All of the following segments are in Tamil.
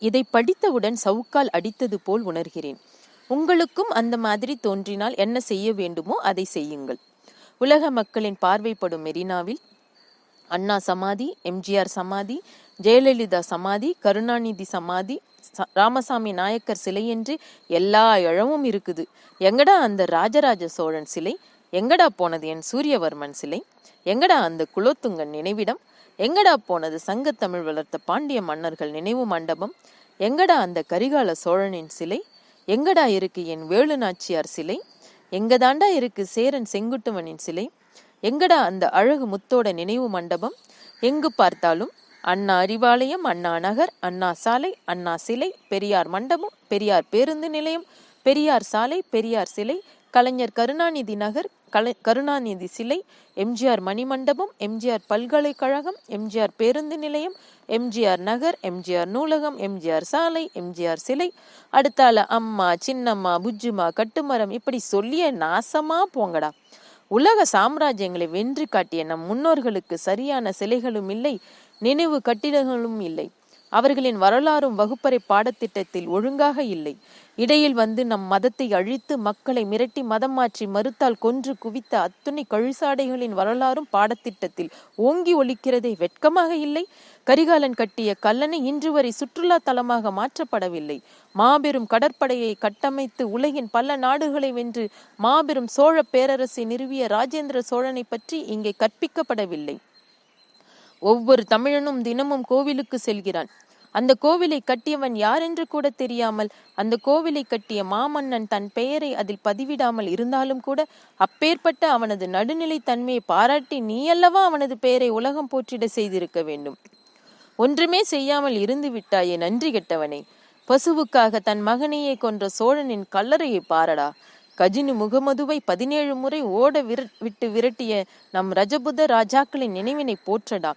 இதை படித்தவுடன் சவுக்கால் அடித்தது போல் உணர்கிறேன். உங்களுக்கும் அந்த மாதிரி தோன்றினால் என்ன செய்ய வேண்டுமோ அதை செய்யுங்கள். உலக மக்களின் பார்வைப்படும் மெரினாவில் அண்ணா சமாதி எம்ஜிஆர் சமாதி ஜெயலலிதா சமாதி கருணாநிதி சமாதி ச- ராமசாமி நாயக்கர் சிலை என்று எல்லா இழமும் இருக்குது. எங்கடா அந்த ராஜராஜ சோழன் சிலை? எங்கடா போனது என் சூரியவர்மன் சிலை? எங்கடா அந்த குலோத்துங்கன் நினைவிடம்? எங்கடா போனது சங்கத்தமிழ் வளர்த்த பாண்டிய மன்னர்கள் நினைவு மண்டபம்? எங்கடா அந்த கரிகால சோழனின் சிலை? எங்கடா இருக்கு என் வேலு நாச்சியார் சிலை? எங்கதாண்டா இருக்கு சேரன் செங்குட்டுவனின் சிலை? எங்கடா அந்த அழகு முத்தோட நினைவு மண்டபம்? எங்கு பார்த்தாலும் அண்ணா அறிவாலயம் அண்ணா நகர் அண்ணா சாலை அண்ணா சிலை பெரியார் மண்டபம் பெரியார் பேருந்து நிலையம் பெரியார் சாலை பெரியார் சிலை கலைஞர் கருணாநிதி நகர் கலை கருணாநிதி சிலை எம்ஜிஆர் மணிமண்டபம் எம்ஜிஆர் பல்கலைக்கழகம் எம்ஜிஆர் பேருந்து நிலையம் எம்ஜிஆர் நகர் எம்ஜிஆர் நூலகம் எம்ஜிஆர் சாலை எம்ஜிஆர் சிலை அடுத்தால அம்மா சின்னம்மா புஜ்ஜுமா கட்டுமரம் இப்படி சொல்லிய நாசமா போங்கடா. உலக சாம்ராஜ்யங்களை வென்று காட்டிய நம் முன்னோர்களுக்கு சரியான சிலைகளும் இல்லை நினைவு கட்டிடங்களும் இல்லை. அவர்களின் வரலாறும் வகுப்பறை பாடத்திட்டத்தில் ஒழுங்காக இல்லை. இடையில் வந்து நம் மதத்தை அழித்து மக்களை மிரட்டி மதம் மாற்றி மறுத்தால் கொன்று குவித்த அத்துணை கழுசாடைகளின் வரலாறும் பாடத்திட்டத்தில் ஓங்கி ஒலிக்கிறதே வெட்கமாக இல்லை. கரிகாலன் கட்டிய கல்லணை இன்று வரை சுற்றுலா தலமாக மாற்றப்படவில்லை. மாபெரும் கடற்படையை கட்டமைத்து உலகின் பல நாடுகளை வென்று மாபெரும் சோழ பேரரசை நிறுவிய ராஜேந்திர சோழனை பற்றி இங்கே கற்பிக்கப்படவில்லை. ஒவ்வொரு தமிழனும் தினமும் கோவிலுக்கு செல்கிறான். அந்த கோவிலை கட்டியவன் யார் என்று கூட தெரியாமல் அந்த கோவிலை கட்டிய மாமன்னன் தன் பெயரை அதில் பதிவிடாமல் இருந்தாலும் கூட அப்பேற்பட்ட அவனது நடுநிலை தன்மையை பாராட்டி நீயல்லவா அவனது பெயரை உலகம் போற்றிட செய்திருக்க வேண்டும்? ஒன்றுமே செய்யாமல் இருந்து விட்டாயே நன்றி கெட்டவனே. பசுவுக்காக தன் மகனையே கொன்ற சோழனின் கல்லறையை பாரடா. கஜினி முகமதுவை பதினேழு முறை ஓட விர விட்டு விரட்டிய நம் ரஜபுத ராஜாக்களின் நினைவினை போற்றடா.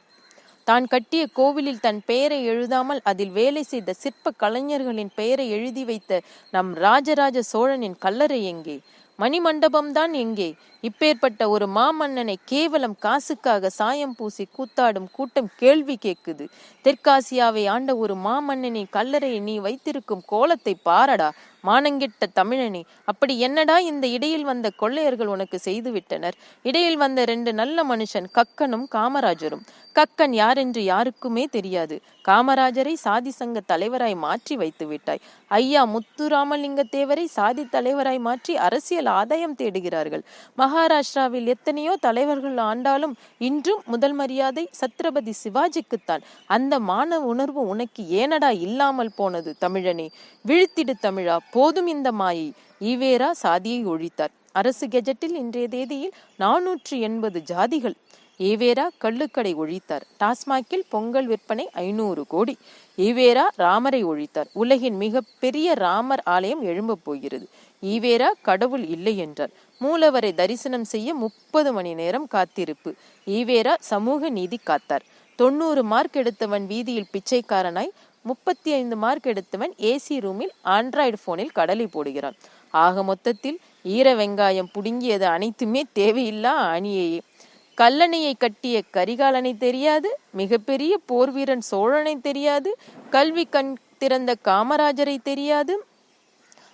தான் கட்டிய கோவிலில் தன் பெயரை எழுதாமல் அதில் வேலை செய்த சிற்ப கலைஞர்களின் பெயரை எழுதி வைத்த நம் ராஜராஜ சோழனின் கல்லறை எங்கே? மணிமண்டபம்தான் எங்கே? இப்பேற்பட்ட ஒரு மாமன்னனை கேவலம் காசுக்காக சாயம் பூசி கூத்தாடும் கூட்டம் கேள்வி கேட்குது. தெற்காசியாவை ஆண்ட ஒரு மாமன்னனின் கல்லறையை நீ வைத்திருக்கும் கோலத்தை பாரடா. மானங்கெட்ட தமிழனே அப்படி என்னடா இந்த இடையில் வந்த கொள்ளையர்கள் உனக்கு செய்து விட்டனர்? இடையில் வந்த ரெண்டு நல்ல மனுஷன் கக்கனும் காமராஜரும். கக்கன் யாரென்று யாருக்குமே தெரியாது. காமராஜரை சாதி சங்க தலைவராய் மாற்றி வைத்து விட்டாய். ஐயா முத்துராமலிங்க தேவரை சாதி தலைவராய் மாற்றி அரசியல் ஆதாயம் தேடுகிறார்கள். மகாராஷ்டிராவில் எத்தனையோ தலைவர்கள் ஆண்டாலும் இன்றும் முதல் மரியாதை சத்ரபதி சிவாஜிக்குத்தான். அந்த மான உணர்வு உனக்கு ஏனடா இல்லாமல் போனது தமிழனே? விழுத்திடு தமிழா போதும் இந்த மாயை. ஈவேரா சாதியை ஒழித்தார். அரசு கெஜெட்டில் இன்றைய தேதியில் நானூற்று எண்பது ஜாதிகள். ஈவேரா கள்ளுக்கடை ஒழித்தார். டாஸ்மாகில் பொங்கல் விற்பனை ஐநூறு கோடி. ஈவேரா ராமரை ஒழித்தார். உலகின் மிக பெரிய ராமர் ஆலயம் எழும்பப் போகிறது. ஈவேரா கடவுள் இல்லை என்றார். மூலவரை தரிசனம் செய்ய முப்பது மணி நேரம் காத்திருப்பு. ஈவேரா சமூக நீதி காத்தார். தொண்ணூறு மார்க் எடுத்தவன் வீதியில் பிச்சைக்காரனாய் முப்பத்தி ஐந்து மார்க் எடுத்தவன் ஏசி ரூமில் ஆண்ட்ராய்டு போனில் கடலை போடுகிறான். ஆக மொத்தத்தில் ஈர வெங்காயம் புடுங்கியது அனைத்துமே தேவையில்லா அணியையே கல்லணையை கட்டிய கரிகாலனை தெரியாது மிகப்பெரிய போர் வீரன் சோழனை தெரியாது கல்வி கண் திறந்த காமராஜரை தெரியாது.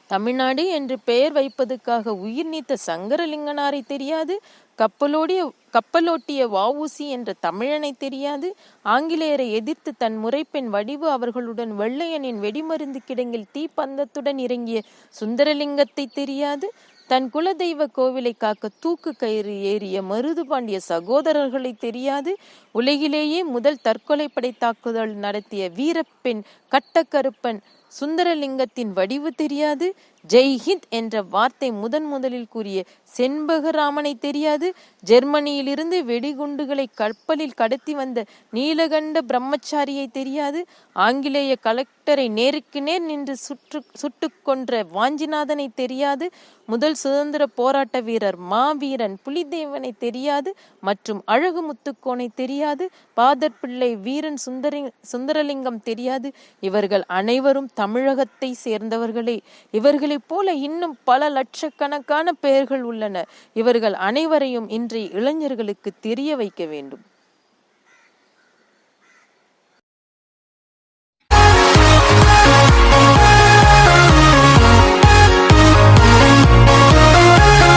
தமிழ்நாடு என்று பெயர் வைப்பதற்காக உயிர் நீத்த சங்கரலிங்கனாரை தெரியாது கப்பலோடிய கப்பலோட்டிய வஉசி என்ற தமிழனை தெரியாது. ஆங்கிலேயரை எதிர்த்து தன் முறைப்பெண் வடிவு அவர்களுடன் வெள்ளையனின் வெடிமருந்து கிடங்கில் தீப்பந்தத்துடன் இறங்கிய சுந்தரலிங்கத்தை தெரியாது. தன் குலதெய்வ கோவிலை காக்க தூக்கு கயிறு ஏறிய மருது பாண்டிய சகோதரர்களை தெரியாது. உலகிலேயே முதல் தற்கொலை படை தாக்குதல் நடத்திய வீரப்பெண் கட்டக்கருப்பன் சுந்தரலிங்கத்தின் வடிவு தெரியாது. ஜெய்ஹிந்த் என்ற வார்த்தை முதன் முதலில் கூறிய செண்பகராமனை தெரியாது. ஜெர்மனியிலிருந்து வெடிகுண்டுகளை கப்பலில் கடத்தி வந்த நீலகண்ட பிரம்மச்சாரியை தெரியாது. ஆங்கிலேய கலெக்டரை நேருக்கு நேர் நின்று சுற்று சுட்டுக் கொன்ற வாஞ்சிநாதனை தெரியாது. முதல் சுதந்திர போராட்ட வீரர் மாவீரன் புலிதேவனை தெரியாது. மற்றும் அழகு முத்துக்கோனை தெரியாது. பாதர் பிள்ளை வீரன் சுந்தரி சுந்தரலிங்கம் தெரியாது. இவர்கள் அனைவரும் தமிழகத்தை சேர்ந்தவர்களே இவர்களைப் போல இன்னும் பல லட்சக்கணக்கான பெயர்கள் உள்ளன இவர்கள் அனைவரையும் இன்றைய இளைஞர்களுக்கு தெரிய வைக்க வேண்டும்.